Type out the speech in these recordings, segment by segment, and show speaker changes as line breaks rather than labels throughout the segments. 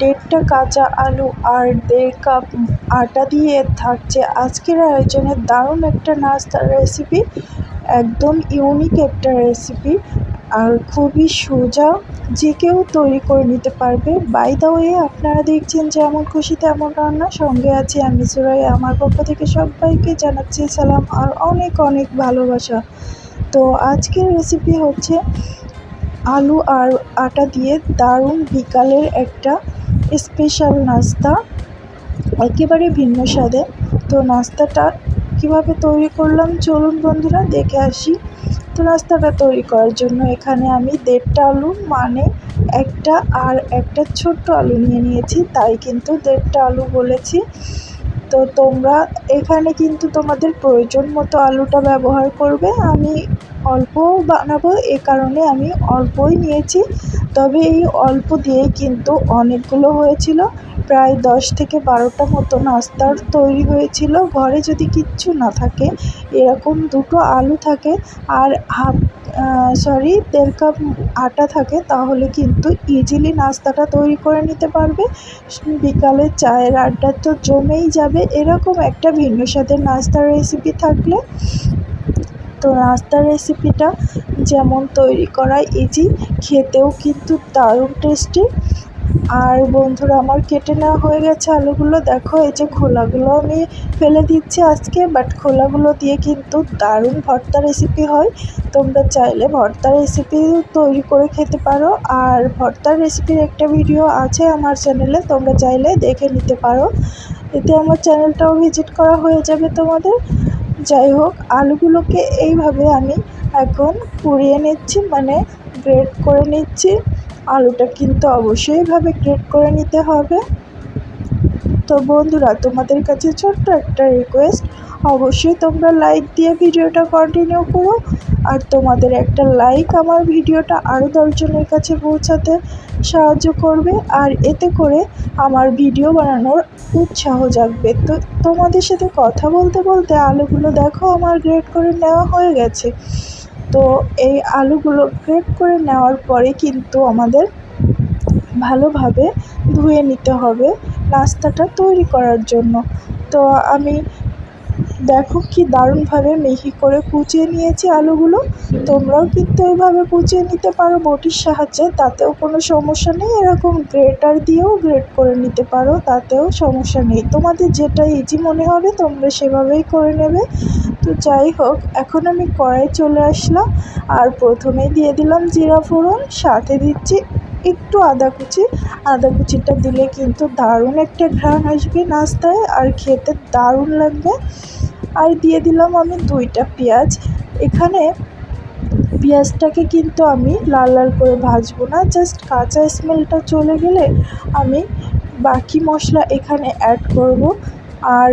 দেড়টা কাঁচা আলু আর দেড় কাপ আটা দিয়ে থাকছে। আজকের আয়োজনে দারুণ একটা নাস্তার রেসিপি একদম ইউনিক একটা রেসিপি আর খুবই সোজা, যে কেউ তৈরি করে নিতে পারবে। বাই দা ওয়ে আপনারা দেখছেন যেমন খুশি তেমন রান্না, সঙ্গে আছি আমি সুরাই আমার পক্ষ থেকে সবাইকে জানাচ্ছি সালাম আর অনেক অনেক ভালোবাসা। তো আজকের রেসিপি হচ্ছে আলু আর আটা দিয়ে দারুণ বিকালের একটা স্পেশাল নাস্তা, একেবারে ভিন্ন স্বাদে। তো নাস্তাটা কীভাবে তৈরি করলাম? চলুন বন্ধুরা, দেখে আসি। তো নাস্তাটা তৈরি করার জন্য এখানে আমি দেড়টা আলু মানে একটা আর একটা ছোট্ট আলু নিয়ে নিয়েছি, তাই কিন্তু দেড়টা আলু বলেছি। তো তোমরা এখানে কিন্তু তোমাদের প্রয়োজন মতো আলুটা ব্যবহার করবে। আমি অল্প বানাবো, এ কারণে আমি অল্পই নিয়েছি। তবে এই অল্প দিয়েই কিন্তু অনেকগুলো হয়েছিল। প্রায় দশ থেকে বারোটা মতো নাস্তার তৈরি হয়েছিল। ঘরে যদি কিচ্ছু না থাকে, এরকম দুটো আলু থাকে আর হাফ সরি দেড় কাপ আটা থাকে, তাহলে কিন্তু ইজিলি নাস্তাটা তৈরি করে নিতে পারবে। বিকালে চায়ের আড্ডা তো জমেই যাবে। এরকম একটা ভিন্ন স্বাদের নাস্তার রেসিপি থাকলে তো নাস্তার রেসিপিটা যেমন তৈরি করা ইজি খেতেও কিন্তু দারুণ টেস্টি আর বন্ধুরা, আমার কেটে নেওয়া হয়ে গেছে আলুগুলো। দেখো, এই যে খোলাগুলো আমি ফেলে দিচ্ছি আজকে বাট খোলাগুলো দিয়ে কিন্তু দারুণ ভর্তা রেসিপি হয়। তোমরা চাইলে ভর্তা রেসিপি তৈরি করে খেতে পারো। আর ভর্তার রেসিপির একটা ভিডিও আছে আমার চ্যানেলে তোমরা চাইলে দেখে নিতে পারো। এতে আমার চ্যানেলটাও ভিজিট করা হয়ে যাবে তোমাদের। যাই হোক আলুগুলোকে এইভাবে আমি এখন পুড়িয়ে নিচ্ছি মানে গ্রেড করে নিচ্ছি। আলুটা কিন্তু অবশ্যই এভাবে গ্রেট করে নিতে হবে। তো বন্ধুরা, তোমাদের কাছে ছোট্ট একটা রিকোয়েস্ট অবশ্যই তোমরা লাইক দিয়ে ভিডিওটা কন্টিনিউ করো। আর তোমাদের একটা লাইক আমার ভিডিওটা আরও দশজনের কাছে পৌঁছাতে সাহায্য করবে। আর এতে করে আমার ভিডিও বানানোর উৎসাহ জাগবে। তো তোমাদের সাথে কথা বলতে বলতে আলুগুলো দেখো আমার গ্রেড করে নেওয়া হয়ে গেছে। তো এই আলুগুলো গ্রেড করে নেওয়ার পরে কিন্তু আমাদের ভালোভাবে ধুয়ে নিতে হবে নাস্তাটা তৈরি করার জন্য। তো আমি দেখো কি দারুণভাবে মিহি করে কুচিয়ে নিয়েছি আলুগুলো। তোমরাও কিন্তু এইভাবে কুচিয়ে নিতে পারো বটির সাহায্যে, তাতেও কোনো সমস্যা নেই। এরকম গ্রেটার দিয়েও গ্রেট করে নিতে পারো, তাতেও সমস্যা নেই। তোমাদের যেটা ইজি মনে হবে, তোমরা সেভাবেই করে নেবে। তো যাই হোক, এখন আমি কড়াই চলে আসলাম। আর প্রথমেই দিয়ে দিলাম জিরা ফোড়ন, সাথে দিচ্ছি একটু আদা কুচি। আদা কুচিটা দিলে কিন্তু দারুণ একটা ঘ্রাণ আসবে নাস্তায়, আর খেতে দারুণ লাগবে। আর দিয়ে দিলাম আমি দুইটা পেঁয়াজ। এখানে পেঁয়াজটাকে কিন্তু আমি লাল লাল করে ভাজবো না জাস্ট কাঁচা স্মেলটা চলে গেলে আমি বাকি মশলা এখানে অ্যাড করব। আর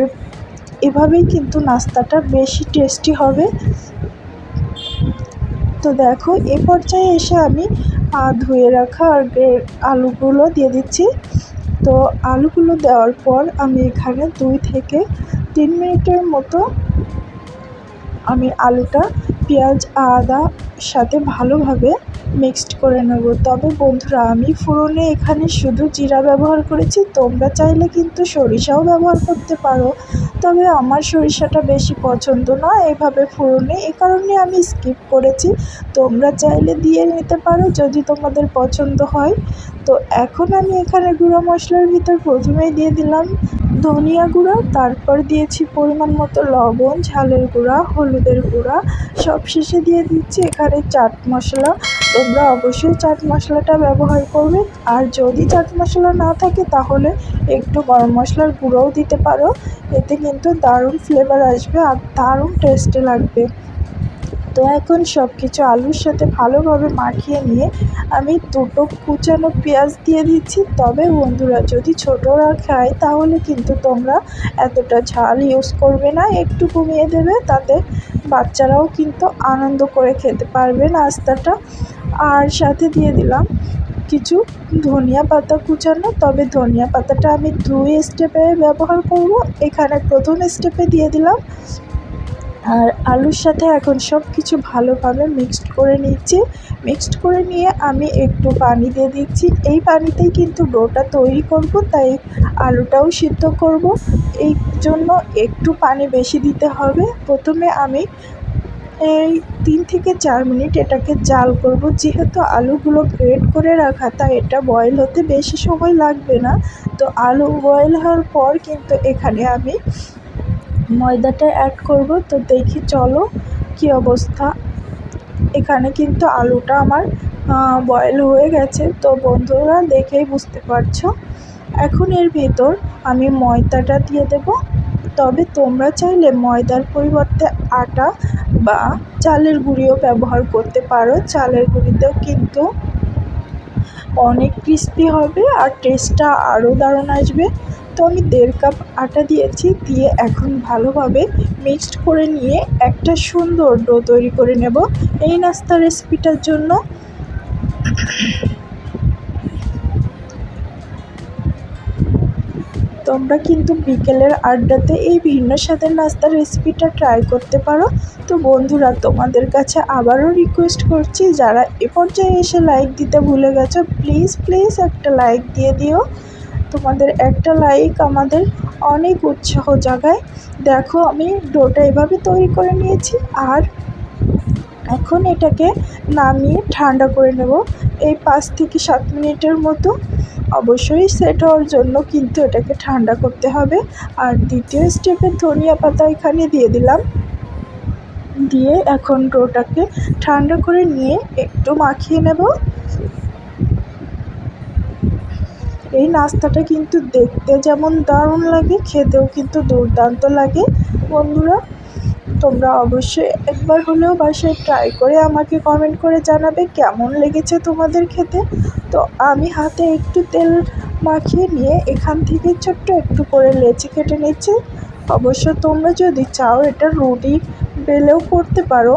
এভাবেই কিন্তু নাস্তাটা বেশি টেস্টি হবে। তো দেখো, এ পর্যায়ে এসে আমি ধুয়ে রাখা আর আলুগুলো দিয়ে দিচ্ছি। তো আলুগুলো দেওয়ার পর আমি এখানে দুই থেকে তিন মিনিটের মতো আমি আলুটা, পেঁয়াজ, আদা সাথে ভালোভাবে মিক্সড করে নেব। তবে বন্ধুরা, আমি ফোড়নে এখানে শুধু জিরা ব্যবহার করেছি। তোমরা চাইলে কিন্তু সরিষাও ব্যবহার করতে পারো। তবে আমার সরিষাটা বেশি পছন্দ না এভাবে ফোড়নে। এ কারণে আমি স্কিপ করেছি। তোমরা চাইলে দিয়ে নিতে পারো যদি তোমাদের পছন্দ হয়। তো এখন আমি এখানে গুঁড়ো মশলার ভিতর প্রথমেই দিয়ে দিলাম ধনিয়া গুঁড়ো, তারপর দিয়েছি পরিমাণ মতো লবণ, ঝালের গুঁড়া, হলুদের গুঁড়া। সব শেষে দিয়ে দিচ্ছি এখানে চাট মশলা। তোমরা অবশ্যই চাট মশলাটা ব্যবহার করবে। আর যদি চাট মশলা না থাকে, তাহলে একটু গরম মশলার গুঁড়োও দিতে পারো। এতে কিন্তু দারুণ ফ্লেভার আসবে আর দারুণ টেস্টি লাগবে। তো এখন সব কিছু আলুর সাথে ভালোভাবে মাখিয়ে নিয়ে আমি দুটো কুচানো পেঁয়াজ দিয়ে দিচ্ছি। তবে বন্ধুরা, যদি ছোটরা খায়, তাহলে কিন্তু তোমরা এতটা ঝাল ইউজ করবে না। একটু কমিয়ে দেবে, তাতে বাচ্চারাও কিন্তু আনন্দ করে খেতে পারবে নাস্তাটা। আর সাথে দিয়ে দিলাম কিছু ধনিয়া পাতা কুচানো। তবে ধনিয়া পাতাটা আমি দুই স্টেপে ব্যবহার করব। এখানে প্রথম স্টেপে দিয়ে দিলাম আর আলুর সাথে এখন সব কিছু ভালোভাবে মিক্সড করে নিচ্ছি। মিক্সড করে নিয়ে আমি একটু পানি দিয়ে দিচ্ছি। এই পানিতেই কিন্তু ডোটা তৈরি করব, তাই আলুটাও সিদ্ধ করব। এই জন্য একটু পানি বেশি দিতে হবে। প্রথমে আমি এই তিন থেকে চার মিনিট এটাকে জাল করব। যেহেতু আলুগুলো গ্রেড করে রাখা, তাই এটা বয়েল হতে বেশি সময় লাগবে না। তো আলু বয়েল হওয়ার পর কিন্তু এখানে আমি ময়দাটা অ্যাড করব। তো দেখি চলো কী অবস্থা। এখানে কিন্তু আলুটা আমার বয়েল হয়ে গেছে। তো বন্ধুরা দেখেই বুঝতে পারছ। এখন এর ভেতর আমি ময়দাটা দিয়ে দেব। তবে তোমরা চাইলে ময়দার পরিবর্তে আটা বা চালের গুঁড়িও ব্যবহার করতে পারো। চালের গুঁড়িতেও কিন্তু অনেক ক্রিস্পি হবে আর টেস্টটা আরও দারুণ আসবে। তো আমি দেড় কাপ আটা দিয়েছি, দিয়ে এখন ভালোভাবে মিক্সড করে নিয়ে একটা সুন্দর ডো তৈরি করে নেব। এই নাস্তা রেসিপিটার জন্য। তোমরা কিন্তু বিকেলের আড্ডাতে এই ভিন্ন স্বাদের নাস্তার রেসিপিটা ট্রাই করতে পারো। তো বন্ধুরা, তোমাদের কাছে আবারও রিকোয়েস্ট করছি, যারা এ পর্যায়ে এসে লাইক দিতে ভুলে গেছো, প্লিজ প্লিজ একটা লাইক দিয়ে দিও। তোমাদের একটা লাইক আমাদের অনেক উৎসাহ জাগায়। দেখো, আমি ডোটা এভাবে তৈরি করে নিয়েছি আর এখন এটাকে নামিয়ে ঠান্ডা করে নেব। এই পাঁচ থেকে সাত মিনিটের মতো অবশ্যই সেট হওয়ার জন্য কিন্তু এটাকে ঠান্ডা করতে হবে। আর দ্বিতীয় স্টেপে ধনিয়া পাতা এখানে দিয়ে দিলাম। দিয়ে এখন ডোটাকে ঠান্ডা করে নিয়ে একটু মাখিয়ে নেব। এই নাস্তাটা কিন্তু দেখতে যেমন দারুণ লাগে, খেতেও কিন্তু দুর্দান্ত লাগে। বন্ধুরা, তোমরা অবশ্যই একবার হলেও বাসায় ট্রাই করে আমাকে কমেন্ট করে জানাবে কেমন লেগেছে তোমাদের খেতে। তো আমি হাতে একটু তেল মাখিয়ে নিয়ে এখান থেকে ছোট্ট একটু করে লেচি কেটে নিচ্ছি। অবশ্য তোমরা যদি চাও এটা রুটি বেলেও করতে পারো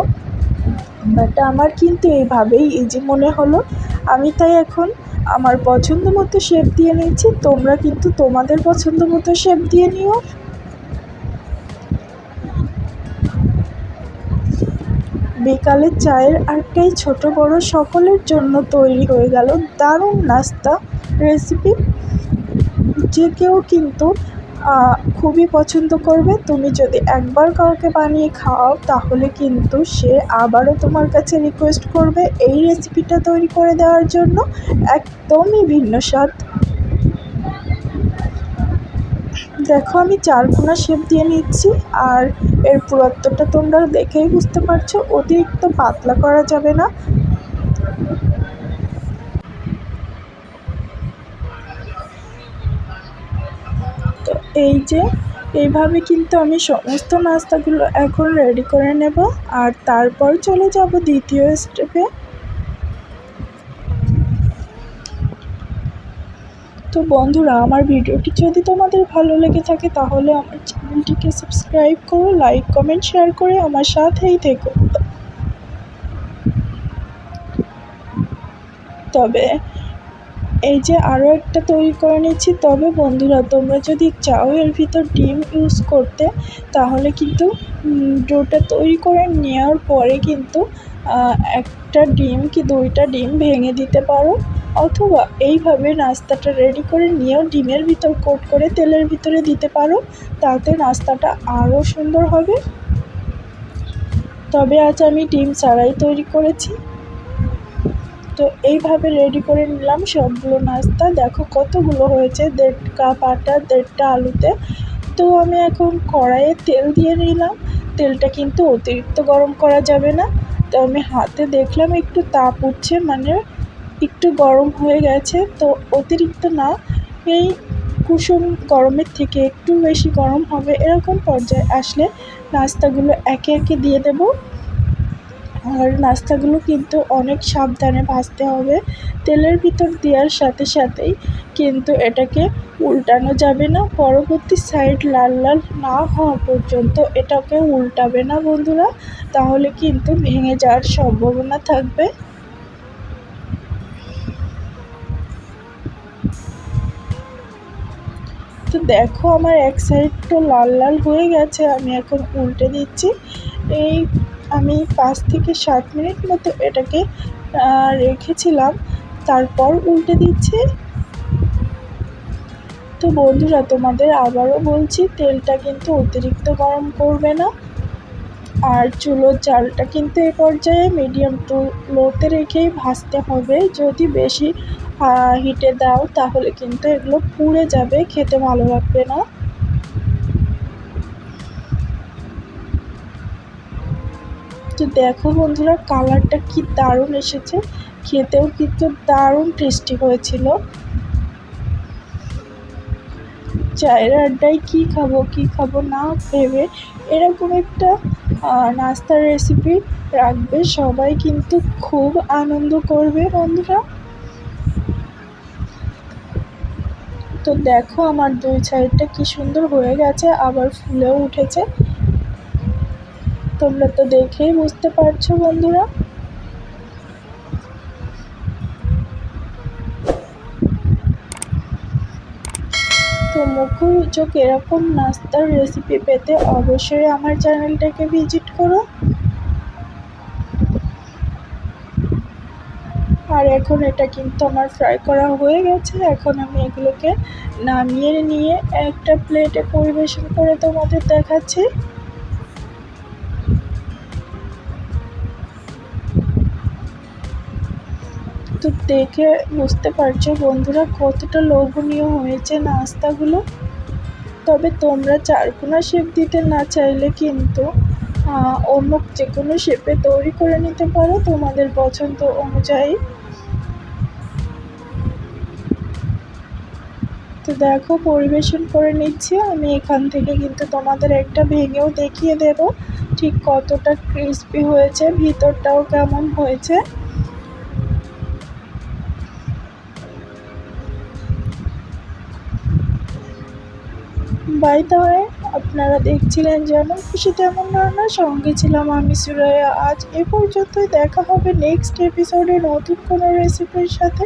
বাট আমার কিন্তু এইভাবেই ইজি মনে হলো। আমি তাই এখন আমার পছন্দ মতো শেপ দিয়ে নিচ্ছি তোমরা কিন্তু তোমাদের পছন্দ মতো শেপ দিয়ে নিও। বিকালের চায়ের আড্ডায় ছোট বড় সকলের জন্য তৈরি হয়ে গেল দারুণ নাস্তা রেসিপি যে কেউ কিন্তু খুবই পছন্দ করবে। তুমি যদি একবার কাউকে বানিয়ে খাওয়াও, তাহলে কিন্তু সে আবারও তোমার কাছে রিকোয়েস্ট করবে এই রেসিপিটা তৈরি করে দেওয়ার জন্য। একদমই ভিন্ন স্বাদ। দেখো, আমি চারকোনা শেপ দিয়ে নিচ্ছি, আর এর পুরুত্বটা তোমরা দেখেই বুঝতে পারছ, অতিরিক্ত পাতলা করা যাবে না। এই যে, এইভাবে কিন্তু আমি সমস্ত নাস্তাগুলো এখন রেডি করে নেব আর তারপর চলে যাব দ্বিতীয় স্টেপে তো বন্ধুরা, আমার ভিডিওটি যদি তোমাদের ভালো লেগে থাকে তাহলে আমার চ্যানেলটিকে সাবস্ক্রাইব করো লাইক কমেন্ট শেয়ার করে আমার সাথেই থেকো। তবে এই যে আরও একটা তৈরি করে নিচ্ছি। তবে বন্ধুরা, তোমরা যদি চাও এর ভিতর ডিম ইউজ করতে, তাহলে কিন্তু ডোটা তৈরি করে নেওয়ার পরে কিন্তু একটা ডিম কি দুইটা ডিম ভেঙে দিতে পারো। অথবা এইভাবে নাস্তাটা রেডি করে নিয়েও ডিমের ভিতর কোট করে তেলের ভিতরে দিতে পারো, তাতে নাস্তাটা আরও সুন্দর হবে। তবে আজ আমি ডিম ছাড়াই তৈরি করেছি। তো এইভাবে রেডি করে নিলাম সবগুলো নাস্তা। দেখো কতগুলো হয়েছে দেড় কাপ আটা দেড়টা আলুতে। তো আমি এখন কড়াইয়ে তেল দিয়ে নিলাম। তেলটা কিন্তু অতিরিক্ত গরম করা যাবে না। তো আমি হাতে দেখলাম একটু তাপ উঠছে মানে একটু গরম হয়ে গেছে। তো অতিরিক্ত না, এই কুসুম গরমের থেকে একটু বেশি গরম হবে এরকম পর্যায়ে আসলে নাস্তাগুলো একে একে দিয়ে দেবো। আর নাস্তাগুলো কিন্তু অনেক সাবধানে ভাজতে হবে। তেলের ভিতর দেওয়ার সাথে সাথেই কিন্তু এটাকে উল্টানো যাবে না। পরবর্তী সাইড লাল লাল না হওয়া পর্যন্ত এটাকে উল্টাবে না বন্ধুরা। তাহলে কিন্তু ভেঙে যাওয়ার সম্ভাবনা থাকবে। তো দেখো আমার এক সাইড তো লাল লাল হয়ে গেছে, আমি এখন উল্টে দিচ্ছি। এই আমি পাঁচ থেকে সাত মিনিট মতো এটাকে রেখেছিলাম। তারপর উল্টে দিচ্ছি। তো বন্ধুরা, তোমাদের আবারও বলছি, তেলটা কিন্তু অতিরিক্ত গরম করবে না। আর চুলোর জালটা কিন্তু এ পর্যায়ে মিডিয়াম টু লোতে রেখেই ভাজতে হবে। যদি বেশি হিটে দাও, তাহলে কিন্তু এগুলো পুড়ে যাবে, খেতে ভালো লাগবে না। তো দেখো বন্ধুরা কালারটা কি দারুণ এসেছে। খেতেও কিন্তু দারুণ টেস্টি হয়েছিল। চায়ের আড্ডায় কী খাব কী খাব না ভেবে এরকম একটা নাস্তার রেসিপি রাখবে, সবাই কিন্তু খুব আনন্দ করবে বন্ধুরা। তো দেখো আমার দুই সাইডটা কি সুন্দর হয়ে গেছে, আবার ফুলেও উঠেছে। তোমরা তো দেখেই বুঝতে পারছ, বন্ধুরা। তো মুখরোচক এরকম নাস্তার রেসিপি পেতে অবশ্যই আমার চ্যানেলটাকে ভিজিট করো। আর এখন এটা কিন্তু আমার ফ্রাই করা হয়ে গেছে। এখন আমি এগুলোকে নামিয়ে নিয়ে একটা প্লেটে পরিবেশন করে তোমাদের দেখাচ্ছি। তো দেখে বুঝতে পারছ বন্ধুরা কতটা লোভনীয় হয়েছে নাস্তাগুলো। তবে তোমরা চারকোনা শেপ দিতে না চাইলে কিন্তু অন্য যে কোনো শেপে তৈরি করে নিতে পারো তোমাদের পছন্দ অনুযায়ী। তো দেখো পরিবেশন করে নিচ্ছি, আমি এখান থেকে কিন্তু তোমাদের একটা ভেঙেও দেখিয়ে দেব ঠিক কতটা ক্রিস্পি হয়েছে, ভিতরটাও কেমন হয়েছে। বাই হয়ে আপনারা দেখছিলেন যেন খুশি তেমন রান্না সঙ্গে ছিলাম আমি সুরাইয়া। আজ এ পর্যন্তই দেখা হবে নেক্সট এপিসোডে নতুন কোনো রেসিপির সাথে।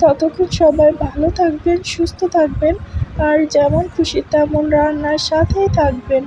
ততক্ষণ সবাই ভালো থাকবেন, সুস্থ থাকবেন, আর যেমন খুশি তেমন রান্নার সাথেই থাকবেন।